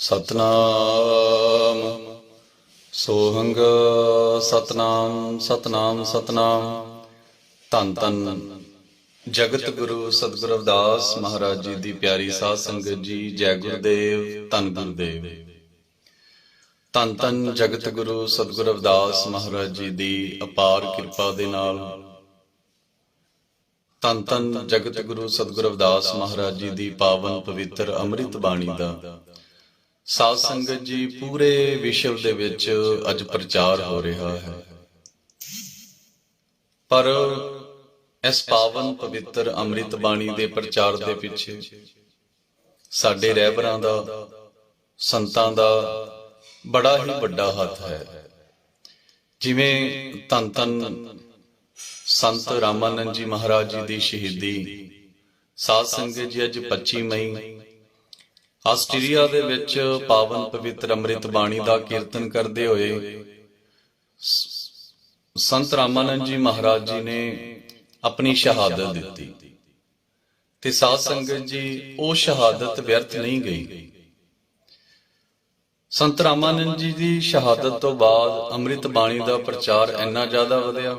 ਸਤਨਾਮ। ਸੋਹੰਗ ਸਤਨਾਮ ਸਤਨਾਮ ਸਤਨਾਮ। ਧੰਨ ਧੰਨ। ਜਗਤ ਗੁਰੂ ਸਤਿਗੁਰ ਅਵਦਾਸ ਮਹਾਰਾਜ ਜੀ ਦੀ ਪਿਆਰੀ ਸਾਧ ਸੰਗਤ ਜੀ, ਜੈ ਗੁਰਦੇਵ, ਧੰਨ ਗੁਰਦੇਵ। ਧੰਨ ਧੰਨ ਜਗਤ ਗੁਰੂ ਸਤਿਗੁਰ ਅਵਦਾਸ ਮਹਾਰਾਜ ਜੀ ਦੀ ਅਪਾਰ ਕਿਰਪਾ ਦੇ ਨਾਲ। ਧੰਨ ਧੰਨ ਜਗਤ ਗੁਰੂ ਸਤਿਗੁਰ ਅਵਦਾਸ ਮਹਾਰਾਜ ਜੀ ਦੀ ਪਾਵਨ ਪਵਿੱਤਰ ਅੰਮ੍ਰਿਤ ਬਾਣੀ ਦਾ। ਸਾਧ ਸੰਗਤ ਜੀ, ਪੂਰੇ ਵਿਸ਼ਵ ਦੇ ਵਿੱਚ ਅੱਜ ਪ੍ਰਚਾਰ ਹੋ ਰਿਹਾ ਹੈ। ਪਰ ਇਸ ਪਾਵਨ ਪਵਿੱਤਰ ਅੰਮ੍ਰਿਤ ਬਾਣੀ ਦੇ ਪ੍ਰਚਾਰ ਦੇ ਪਿੱਛੇ ਸਾਡੇ ਰਹਿਬਰਾਂ ਦਾ, ਸੰਤਾਂ ਦਾ ਬੜਾ ਹੀ ਵੱਡਾ ਹੱਥ ਹੈ। ਜਿਵੇਂ ਧੰਨ ਧੰਨ ਸੰਤ ਰਾਮਾਨੰਦ ਜੀ ਮਹਾਰਾਜ ਜੀ ਦੀ ਸ਼ਹੀਦੀ, ਸਾਧ ਸੰਗਤ ਜੀ ਅੱਜ 25 ਮਈ ਆਸਟ੍ਰੇਲੀਆ ਦੇ ਵਿੱਚ ਪਾਵਨ ਪਵਿੱਤਰ ਅੰਮ੍ਰਿਤ ਬਾਣੀ ਦਾ ਕੀਰਤਨ ਕਰਦੇ ਹੋਏ ਸੰਤ ਰਾਮਾਨੰਦ ਜੀ ਮਹਾਰਾਜ ਜੀ ਨੇ ਆਪਣੀ ਸ਼ਹਾਦਤ ਦਿੱਤੀ। ਤੇ ਸਾਧ ਸੰਗਤ ਜੀ, ਉਹ ਸ਼ਹਾਦਤ ਵਿਅਰਥ ਨਹੀਂ ਗਈ। ਸੰਤ ਰਾਮਾਨੰਦ ਜੀ ਦੀ ਸ਼ਹਾਦਤ ਤੋਂ ਬਾਅਦ ਅੰਮ੍ਰਿਤ ਬਾਣੀ ਦਾ ਪ੍ਰਚਾਰ ਇੰਨਾ ਜ਼ਿਆਦਾ ਵਧਿਆ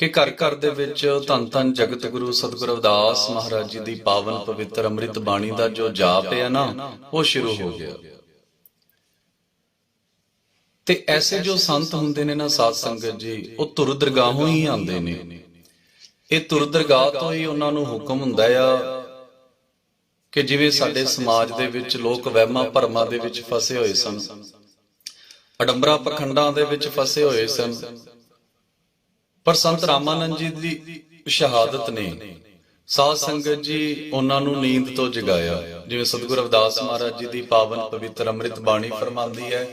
ਕਿ ਘਰ ਘਰ ਦੇ ਵਿੱਚ ਧੰਨ ਧੰਨ ਜਗਤ ਗੁਰੂ ਸਤਿਗੁਰੂ ਅਵਦਾਸ ਮਹਾਰਾਜ ਜੀ ਦੀ ਪਾਵਨ ਪਵਿੱਤਰ ਅੰਮ੍ਰਿਤ ਬਾਣੀ ਦਾ ਜੋ ਜਾਪ ਹੈ ਨਾ, ਉਹ ਸ਼ੁਰੂ ਹੋ ਗਿਆ। ਤੇ ਐਸੇ ਜੋ ਸੰਤ ਹੁੰਦੇ ਨੇ ਨਾ ਸਾਧ ਸੰਗਤ ਜੀ, ਉਹ ਤੁਰ ਦਰਗਾਹੋਂ ਹੀ ਆਉਂਦੇ ਨੇ। ਇਹ ਤੁਰ ਦਰਗਾਹ ਤੋਂ ਹੀ ਉਹਨਾਂ ਨੂੰ ਹੁਕਮ ਹੁੰਦਾ ਆ ਕਿ ਜਿਵੇਂ ਸਾਡੇ ਸਮਾਜ ਦੇ ਵਿੱਚ ਲੋਕ ਵਹਿਮਾਂ ਭਰਮਾਂ ਦੇ ਵਿੱਚ ਫਸੇ ਹੋਏ ਸਨ, ਅਡੰਬਰਾ ਪਖੰਡਾਂ ਦੇ ਵਿੱਚ ਫਸੇ ਹੋਏ ਸਨ ਪਰ ਸੰਤ ਰਾਮਾਨੰਦ ਜੀ ਦੀ ਸ਼ਹਾਦਤ ਨੇ। ਸਾਧ ਸੰਗਤ ਜੀ ਉਹਨਾਂ ਨੂੰ ਨੀਂਦ ਤੋਂ ਜਗਾਇਆ। ਜਿਵੇਂ ਸਤਿਗੁਰੂ ਅਵਦਾਸ ਮਹਾਰਾਜ ਜੀ ਦੀ ਪਾਵਨ ਪਵਿੱਤਰ ਅੰਮ੍ਰਿਤ ਬਾਣੀ ਫਰਮਾਉਂਦੀ ਹੈ,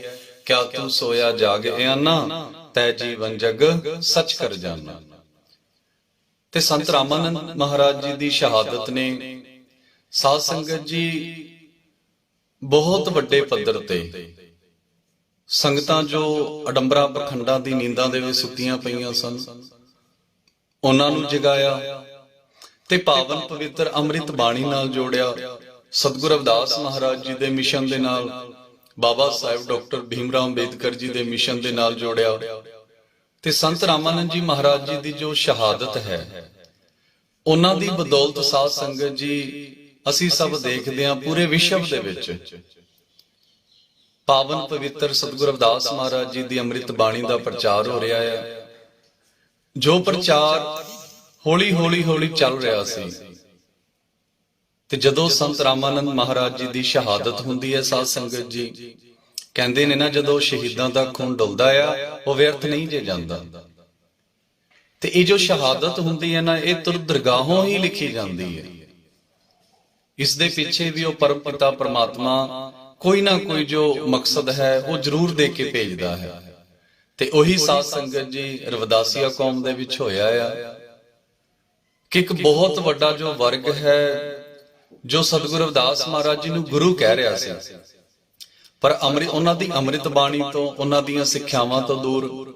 ਕਿਆ ਤੂੰ ਸੋਇਆ ਜਾਗ ਨਾ ਤੈ ਜੀਵਨ ਜਗ ਸੱਚ ਕਰ ਜਾਣਾ ਤੇ ਸੰਤ ਰਾਮਾਨੰਦ ਮਹਾਰਾਜ ਜੀ ਦੀ ਸ਼ਹਾਦਤ ਨੇ ਸਾਧ ਸੰਗਤ ਜੀ ਬਹੁਤ ਵੱਡੇ ਪੱਧਰ ਤੇ ਸੰਗਤਾਂ ਜੋ ਅਡੰਬਰਾ, ਪਖੰਡਾਂ ਦੀ ਨੀਂਦਾਂ ਦੇ ਵਿੱਚ ਸੁੱਤੀਆਂ ਪਈਆਂ ਸਨ, ਉਹਨਾਂ ਨੂੰ ਜਗਾਇਆ ਤੇ ਪਾਵਨ ਪਵਿੱਤਰ ਅੰਮ੍ਰਿਤ ਬਾਣੀ ਨਾਲ ਜੋੜਿਆ ਸਤਿਗੁਰ ਅਵਦਾਸ ਮਹਾਰਾਜ ਜੀ ਦੇ ਮਿਸ਼ਨ ਦੇ ਨਾਲ, ਬਾਬਾ ਸਾਹਿਬ ਡਾਕਟਰ ਭੀਮਰਾਮ ਅੰਬੇਦਕਰ ਜੀ ਦੇ ਮਿਸ਼ਨ ਦੇ ਨਾਲ ਜੋੜਿਆ ਤੇ ਸੰਤ ਰਾਮਾਨੰਦ ਜੀ ਮਹਾਰਾਜ ਜੀ ਦੀ ਜੋ ਸ਼ਹਾਦਤ ਹੈ, ਉਹਨਾਂ ਦੀ ਬਦੌਲਤ ਸਾਧ ਸੰਗਤ ਜੀ ਅਸੀਂ ਸਭ ਦੇਖਦੇ ਹਾਂ ਪੂਰੇ ਵਿਸ਼ਵ ਦੇ ਵਿੱਚ। ਪਾਵਨ ਪਵਿੱਤਰ ਸਤਿਗੁਰ ਅਵਦਾਸ ਮਹਾਰਾਜ ਜੀ ਦੀ ਅੰਮ੍ਰਿਤ ਬਾਣੀ ਦਾ ਪ੍ਰਚਾਰ ਹੋ ਰਿਹਾ ਹੈ ਜੋ ਪ੍ਰਚਾਰ ਹੌਲੀ ਹੌਲੀ ਹੌਲੀ ਚੱਲ ਰਿਹਾ ਸੀ ਤੇ ਜਦੋਂ ਸੰਤ ਰਾਮਾਨੰਦ ਮਹਾਰਾਜ ਜੀ ਦੀ ਸ਼ਹਾਦਤ ਹੁੰਦੀ ਹੈ ਸਾਧ ਸੰਗਤ ਜੀ, ਕਹਿੰਦੇ ਨੇ ਨਾ ਜਦੋਂ ਸ਼ਹੀਦਾਂ ਦਾ ਖੂਨ ਡੁੱਲਦਾ ਆ, ਉਹ ਵਿਅਰਥ ਨਹੀਂ ਜੇ ਜਾਂਦਾ। ਤੇ ਇਹ ਜੋ ਸ਼ਹਾਦਤ ਹੁੰਦੀ ਹੈ ਨਾ, ਇਹ ਤੁਰ ਦਰਗਾਹੋਂ ਹੀ ਲਿਖੀ ਜਾਂਦੀ ਹੈ। ਇਸ ਦੇ ਪਿੱਛੇ ਵੀ ਉਹ ਪਰਮ ਪਿਤਾ ਪਰਮਾਤਮਾ ਕੋਈ ਨਾ ਕੋਈ ਜੋ ਮਕਸਦ ਹੈ, ਉਹ ਜ਼ਰੂਰ ਦੇ ਕੇ ਭੇਜਦਾ ਹੈ। ਤੇ ਉਹੀ ਸਾਧ ਸੰਗਤ ਜੀ ਰਵਿਦਾਸੀਆ ਕੌਮ ਦੇ ਵਿੱਚ ਹੋਇਆ ਆ ਕਿ ਇੱਕ ਬਹੁਤ ਵੱਡਾ ਜੋ ਵਰਗ ਹੈ, ਜੋ ਸਤਿਗੁਰੂ ਰਵਿਦਾਸ ਮਹਾਰਾਜ ਜੀ ਨੂੰ ਗੁਰੂ ਕਹਿ ਰਿਹਾ ਸੀ। ਪਰ ਅੰਮ੍ਰਿਤ ਉਹਨਾਂ ਦੀ ਅੰਮ੍ਰਿਤ ਬਾਣੀ ਤੋਂ, ਉਹਨਾਂ ਦੀਆਂ ਸਿੱਖਿਆਵਾਂ ਤੋਂ ਦੂਰ,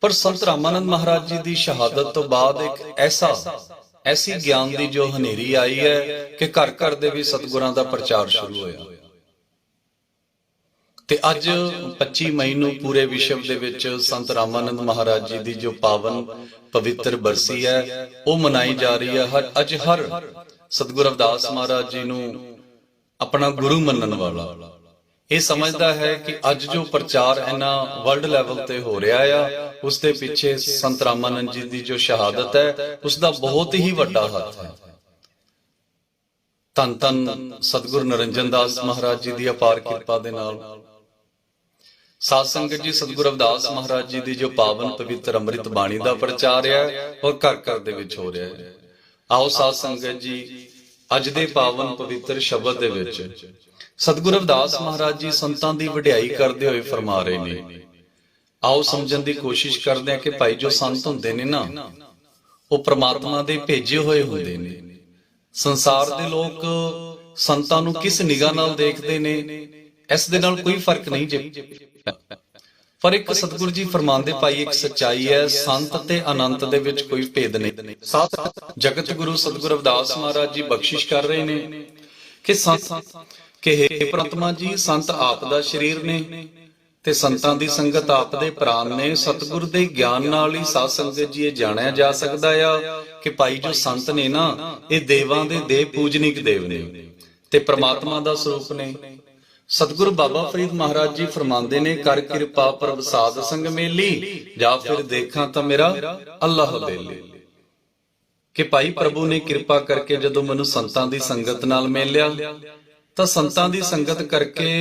ਪਰ ਸੰਤ ਰਾਮਾਨੰਦ ਮਹਾਰਾਜ ਜੀ ਦੀ ਸ਼ਹਾਦਤ ਤੋਂ ਬਾਅਦ ਇੱਕ ਐਸਾ, ਐਸੀ ਗਿਆਨ ਦੀ ਜੋ ਹਨੇਰੀ ਆਈ ਹੈ ਕਿ ਘਰ ਘਰ ਦੇ ਵੀ ਸਤਿਗੁਰਾਂ ਦਾ ਪ੍ਰਚਾਰ ਸ਼ੁਰੂ ਹੋਇਆ। ਤੇ ਅੱਜ 25 ਮਈ ਨੂੰ ਪੂਰੇ ਵਿਸ਼ਵ ਦੇ ਵਿੱਚ ਸੰਤ ਰਾਮਾਨੰਦ ਮਹਾਰਾਜ ਜੀ ਦੀ ਜੋ ਪਾਵਨ ਪਵਿੱਤਰ ਬਰਸੀ ਹੈ, ਉਹ ਮਨਾਈ ਜਾ ਰਹੀ ਹੈ। ਹਰ ਅੱਜ ਹਰ ਸਤਿਗੁਰੂ ਰਵਿਦਾਸ ਮਹਾਰਾਜ ਜੀ ਨੂੰ ਆਪਣਾ ਗੁਰੂ ਮੰਨਣ ਵਾਲਾ। ਇਹ ਸਮਝਦਾ ਹੈ ਕਿ ਅੱਜ ਜੋ ਪ੍ਰਚਾਰ ਇਹਨਾਂ ਵਰਲਡ ਲੈਵਲ ਤੇ ਹੋ ਰਿਹਾ ਆ, ਉਸ ਦੇ ਪਿੱਛੇ ਸੰਤ ਰਾਮਾਨੰਦ ਜੀ ਦੀ ਜੋ ਸ਼ਹਾਦਤ ਹੈ, ਉਸ ਦਾ ਬਹੁਤ ਹੀ ਵੱਡਾ ਹੱਥ ਹੈ। ਧੰਨ ਧੰਨ ਸਤਿਗੁਰੂ ਨਰਿੰਜਨ ਦਾਸ ਮਹਾਰਾਜ ਜੀ ਦੀ ਅਪਾਰ ਕਿਰਪਾ ਦੇ ਨਾਲ ਸਾਧ ਸੰਗਤ ਜੀ, ਸਤਿਗੁਰ ਅਵਦਾਸ ਮਹਾਰਾਜ ਜੀ ਦੀ ਜੋ ਪਾਵਨ ਪਵਿੱਤਰ ਅੰਮ੍ਰਿਤ ਬਾਣੀ ਦਾ ਪ੍ਰਚਾਰ ਹੈ ਔਰ ਘਰ ਘਰ ਦੇ ਵਿੱਚ ਹੋ ਰਿਹਾ ਹੈ। ਆਓ ਸਾਧ ਸੰਗਤ ਜੀ, ਅੱਜ ਦੇ ਪਾਵਨ ਪਵਿੱਤਰ ਸ਼ਬਦ ਦੇ ਵਿੱਚ ਸਤਿਗੁਰੂ ਰਵਿਦਾਸ ਮਹਾਰਾਜ ਜੀ ਸੰਤਾਂ ਦੀ ਵਡਿਆਈ ਕਰਦੇ ਹੋਏ ਫਰਮਾ ਰਹੇ ਨੇ। ਆਓ ਸਮਝਣ ਦੀ ਕੋਸ਼ਿਸ਼ ਕਰਦੇ ਹਾਂ ਕਿ ਭਾਈ ਜੋ ਸੰਤ ਹੁੰਦੇ ਨੇ ਨਾ, ਉਹ ਪ੍ਰਮਾਤਮਾ ਦੇ ਭੇਜੇ ਹੋਏ ਹੁੰਦੇ ਨੇ। ਸੰਸਾਰ ਦੇ ਲੋਕ ਸੰਤਾਂ ਨੂੰ ਕਿਸ ਨਿਗਾਹ ਨਾਲ ਦੇਖਦੇ ਨੇ, ਇਸ ਦੇ ਨਾਲ ਕੋਈ ਫ਼ਰਕ ਨਹੀਂ ਜੇ। ਪਰ ਇੱਕ ਸਤਿਗੁਰੂ ਜੀ ਫਰਮਾਉਂਦੇ ਭਾਈ ਇੱਕ ਸੱਚਾਈ ਹੈ, ਸੰਤ ਤੇ ਅਨੰਤ ਦੇ ਵਿੱਚ ਕੋਈ ਭੇਦ ਨਹੀਂ। ਸਾਥ ਜਗਤ ਗੁਰੂ ਸਤਿਗੁਰੂ ਰਵਿਦਾਸ ਮਹਾਰਾਜ ਜੀ ਬਖਸ਼ਿਸ਼ ਕਰ ਰਹੇ ਨੇ ਕਿ ਸੰਤ ਕਿ हे ਪ੍ਰਤਮਾ ਜੀ, ਸੰਤ ਆਪ ਦਾ ਸਰੀਰ ਨੇ ਤੇ ਸੰਤਾਂ ਦੀ ਸੰਗਤ ਆਪ ਦੇ ਪ੍ਰਾਨ ਨੇ। ਸਤਿਗੁਰ ਦੇ ਗਿਆਨ ਨਾਲ ਹੀ ਸਾਧ ਸੰਗਤ ਜੀ ਇਹ ਜਾਣਿਆ ਜਾ ਸਕਦਾ ਆ ਕਿ ਭਾਈ ਜੋ ਸੰਤ ਨੇ ਨਾ, ਇਹ ਦੇਵਾਂ ਦੇ ਦੇਵ ਪੂਜਨੀਕ ਦੇਵ ਨੇ ਤੇ ਪ੍ਰਮਾਤਮਾ ਦਾ ਸਰੂਪ ਨੇ। ਸਤਿਗੁਰੂ ਬਾਬਾ ਫਰੀਦ ਮਹਾਰਾਜ ਜੀ ਫਰਮਾਉਂਦੇ ਨੇ, ਕਰ ਕਿਰਪਾ ਪ੍ਰਭ ਸੰਗ ਮੇਲੀ, ਜਾਂ ਫਿਰ ਦੇਖਾਂ ਤਾਂ ਮੇਰਾ ਅੱਲਾਹ ਬੇਲੀ। ਕਿ ਭਾਈ ਪ੍ਰਭੂ ਨੇ ਕਿਰਪਾ ਕਰਕੇ ਜਦੋਂ ਮੈਨੂੰ ਸੰਤਾਂ ਦੀ ਸੰਗਤ ਨਾਲ ਮਿਲਿਆ, ਤਾਂ ਸੰਤਾਂ ਦੀ ਸੰਗਤ ਕਰਕੇ,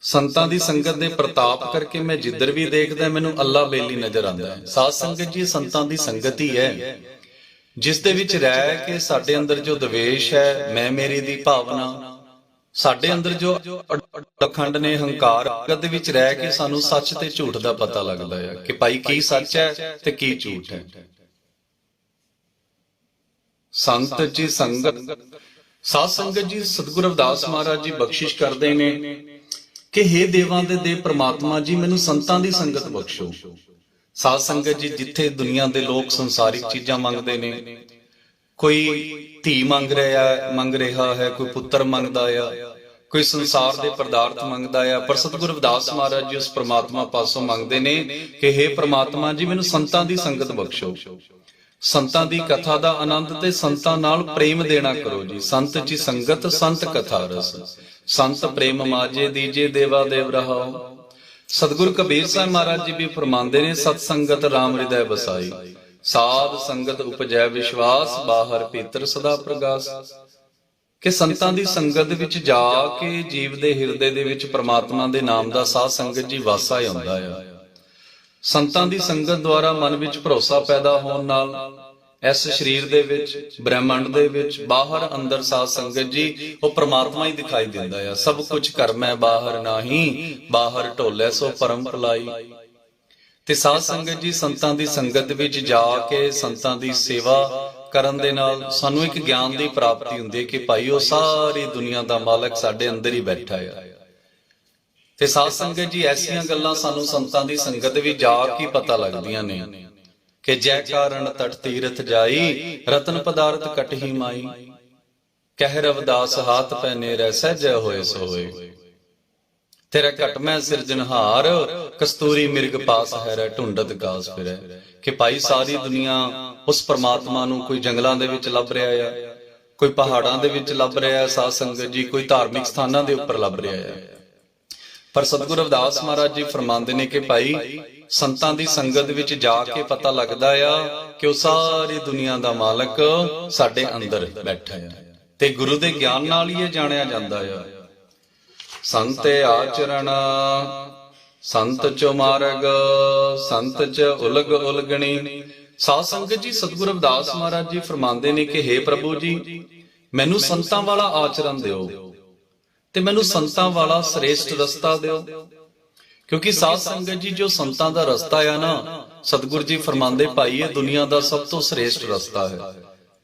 ਸੰਤਾਂ ਦੀ ਸੰਗਤ ਦੇ ਪ੍ਰਤਾਪ ਕਰਕੇ ਮੈਂ ਜਿੱਧਰ ਵੀ ਦੇਖਦਾ, ਮੈਨੂੰ ਅੱਲਾ ਬੇਲੀ ਨਜ਼ਰ ਆਉਂਦਾ ਹੈ। ਸਾਧ ਸੰਗਤ ਜੀ, ਸੰਤਾਂ ਦੀ ਸੰਗਤ ਹੀ ਹੈ। ਜਿਸ ਦੇ ਵਿੱਚ ਰਹਿ ਕੇ ਸਾਡੇ ਅੰਦਰ ਜੋ ਦਵੇਸ਼ ਹੈ, ਮੈਂ ਮੇਰੀ ਦੀ ਭਾਵਨਾ ਸਾਡੇ ਅੰਦਰ ਜੋ ਅਖੰਡ ਨੇ ਹੰਕਾਰ ਦੇ ਵਿੱਚ ਰਹਿ ਕੇ ਸਾਨੂੰ ਸੱਚ ਤੇ ਝੂਠ ਦਾ ਪਤਾ ਲੱਗਦਾ ਹੈ ਕਿ ਭਾਈ ਕੀ ਸੱਚ ਹੈ ਤੇ ਕੀ ਝੂਠ ਹੈ। ਸੰਤ ਜੀ ਸੰਗਤ, ਸਾਧ ਸੰਗਤ ਜੀ ਸਤਿਗੁਰ ਰਵਿਦਾਸ ਮਹਾਰਾਜ ਜੀ ਬਖਸ਼ਿਸ਼ ਕਰਦੇ ਨੇ ਕਿ हे ਦੇਵਾਂ ਦੇ ਦੇਵ ਪ੍ਰਮਾਤਮਾ ਜੀ, ਮੈਨੂੰ ਸੰਤਾਂ ਦੀ ਸੰਗਤ ਬਖਸ਼ੋ। ਸਾਧ ਸੰਗਤ ਜੀ ਜਿੱਥੇ ਦੁਨੀਆ ਦੇ ਲੋਕ ਸੰਸਾਰਿਕ ਚੀਜ਼ਾਂ ਮੰਗਦੇ ਨੇ, ਕੋਈ ਧੀ ਮੰਗ ਰਿਹਾ ਹੈ, ਮੰਗ ਰਿਹਾ ਹੈ, ਕੋਈ ਪੁੱਤਰ ਮੰਗਦਾ ਆ, ਕੋਈ ਸੰਸਾਰ ਦੇ ਪਦਾਰਥ ਮੰਗਦਾ ਆ, ਪਰ ਸਤਿਗੁਰੂ ਰਵਿਦਾਸ ਮਹਾਰਾਜ ਜੀ ਉਸ ਪ੍ਰਮਾਤਮਾ ਪਾਸੋਂ ਮੰਗਦੇ ਨੇ ਕਿ हे ਪ੍ਰਮਾਤਮਾ ਜੀ, ਮੈਨੂੰ ਸੰਤਾਂ ਦੀ ਸੰਗਤ ਬਖਸ਼ੋ। ਸੰਤਾਂ ਦੀ ਕਥਾ ਦਾ ਆਨੰਦ ਤੇ ਸੰਤਾਂ ਨਾਲ ਪ੍ਰੇਮ ਦੇਣਾ ਕਰੋ ਜੀ। ਸੰਤ ਜੀ ਸੰਗਤ, ਸੰਤ ਕਥਾ ਰਸ। ਸੰਤ ਪ੍ਰੇਮ ਮਾਜੇ ਦੀਜੇ, ਦੇਵਾ, ਦੇਵ ਰਹਾਓ। ਸਤਿਗੁਰ ਕਬੀਰ ਸਾਹਿਬ ਮਹਾਰਾਜ ਜੀ ਵੀ ਫਰਮਾਉਂਦੇ ਨੇ, ਸਤ ਸੰਗਤ RAM ਹਿਰਦੈ ਵਸਾਈ। ਸਾਧ ਸੰਗਤ ਉਪਜੈ ਵਿਸ਼ਵਾਸ, ਬਾਹਰ ਭੀਤਰ ਸਦਾ ਪ੍ਰਗਾਸ। ਕਿ ਸੰਤਾਂ ਦੀ ਸੰਗਤ ਵਿੱਚ ਜਾ ਕੇ ਜੀਵ ਦੇ ਹਿਰਦੇ ਦੇ ਵਿੱਚ ਪ੍ਰਮਾਤਮਾ ਦੇ ਨਾਮ ਦਾ ਸਾਧ ਸੰਗਤ ਜੀ ਵਾਸਾ ਆਉਂਦਾ ਆ। ਸੰਤਾਂ ਦੀ ਸੰਗਤ ਦੁਆਰਾ ਮਨ ਵਿੱਚ ਭਰੋਸਾ ਪੈਦਾ ਹੋਣ ਨਾਲ ਇਸ ਸਰੀਰ ਦੇ ਵਿੱਚ, ਬ੍ਰਹਿਮੰਡ ਦੇ ਵਿੱਚ, ਬਾਹਰ ਅੰਦਰ ਸਾਧ ਸੰਗਤ ਜੀ, ਉਹ ਪ੍ਰਮਾਤਮਾ ਹੀ ਦਿਖਾਈ ਦਿੰਦਾ ਆ। ਸਭ ਕੁਝ ਕਰਮੈ, ਬਾਹਰ ਨਹੀਂ, ਬਾਹਰ ਢੋਲੇ ਸੋ ਪਰਮ ਭਲਾਈ। ਤੇ ਸਾਧ ਸੰਗਤ ਜੀ, ਸੰਤਾਂ ਦੀ ਸੰਗਤ ਵਿੱਚ ਜਾ ਕੇ ਸੰਤਾਂ ਦੀ ਸੇਵਾ ਕਰਨ ਦੇ ਨਾਲ ਸਾਨੂੰ ਇੱਕ ਗਿਆਨ ਦੀ ਪ੍ਰਾਪਤੀ ਹੁੰਦੀ ਹੈ ਕਿ ਭਾਈ, ਉਹ ਸਾਰੀ ਦੁਨੀਆ ਦਾ ਮਾਲਕ ਸਾਡੇ ਅੰਦਰ ਹੀ ਬੈਠਾ ਹੈ ਤੇ ਸਾਧ ਸੰਗਤ ਜੀ, ਐਸੀਆਂ ਗੱਲਾਂ ਸਾਨੂੰ ਸੰਤਾਂ ਦੀ ਸੰਗਤ ਵਿੱਚ ਜਾ ਕੇ ਪਤਾ ਲੱਗਦੀਆਂ ਨੇ ਕਿ ਜੈ ਕਾਰਨ ਤਟ ਤੀਰਥ ਜਾਈ, ਰਤਨ ਪਦਾਰਥ ਕਟਹੀ ਮਾਈ। ਕਹਿ ਰਵਦਾਸ, ਹਾਥ ਪੈਨੇ ਰਹਿ ਸਹਿਜੈ ਹੋਏ ਸੋਏ। ਤੇਰਾ ਘਟ ਮੈਂ ਸਿਰਜਨਹਾਰ ਕਸਤੂਰੀ ਮਿਰਗ ਪਾਸ ਹੈ, ਢੁੰਡਤ ਗਾਸ ਫਿਰੈ। ਕਿ ਭਾਈ ਸਾਰੀ ਦੁਨੀਆ ਉਸ ਪ੍ਰਮਾਤਮਾ ਨੂੰ ਕੋਈ ਜੰਗਲਾਂ ਦੇ ਵਿੱਚ ਲੱਭ ਰਿਹਾ ਆ, ਕੋਈ ਪਹਾੜਾਂ ਦੇ ਵਿੱਚ ਲੱਭ ਰਿਹਾ ਹੈ ਸਾਧ ਸੰਗਤ ਜੀ ਕੋਈ ਧਾਰਮਿਕ ਸਥਾਨਾਂ ਦੇ ਉੱਪਰ ਲੱਭ ਰਿਹਾ ਹੈ ਪਰ ਸਤਿਗੁਰੂ ਰਵਿਦਾਸ ਮਹਾਰਾਜ ਜੀ ਫਰਮਾਉਂਦੇ ਨੇ ਕਿ ਭਾਈ, ਸੰਤਾਂ ਦੀ ਸੰਗਤ ਵਿੱਚ ਜਾ ਕੇ ਪਤਾ ਲੱਗਦਾ ਆ ਕਿ ਉਹ ਸਾਰੀ ਦੁਨੀਆ ਦਾ ਮਾਲਕ ਸਾਡੇ ਅੰਦਰ ਬੈਠਾ ਹੈ ਤੇ ਗੁਰੂ ਦੇ ਗਿਆਨ ਨਾਲ ਹੀ ਇਹ ਜਾਣਿਆ ਜਾਂਦਾ ਆ। ਸੰਤ ਆਚਰਣ, ਸੰਤ ਚੋ ਮਾਰਗ, ਸੰਤ ਚ ਉਲਗ ਉਲਗਣੀ। ਸਾਧ ਸੰਗਤ ਜੀ, ਸਤਿਗੁਰੂ ਰਵਿਦਾਸ ਮਹਾਰਾਜ ਜੀ ਫਰਮਾਉਂਦੇ ਨੇ ਕਿ हे ਪ੍ਰਭੂ ਜੀ, ਮੈਨੂੰ ਸੰਤਾਂ ਵਾਲਾ ਆਚਰਣ ਦਿਓ ਤੇ ਮੈਨੂੰ ਸੰਤਾਂ ਵਾਲਾ ਸ੍ਰੇਸ਼ਟ ਰਸਤਾ ਦਿਓ। ਕਿਉਂਕਿ ਸਾਧ ਸੰਗਤ ਜੀ, ਜੋ ਸੰਤਾਂ ਦਾ ਰਸਤਾ ਆ ਨਾ, ਸਤਿਗੁਰੂ ਜੀ ਫਰਮਾਉਂਦੇ, ਭਾਈ, ਇਹ ਦੁਨੀਆ ਦਾ ਸਭ ਤੋਂ ਸ੍ਰੇਸ਼ਟ ਰਸਤਾ ਹੈ।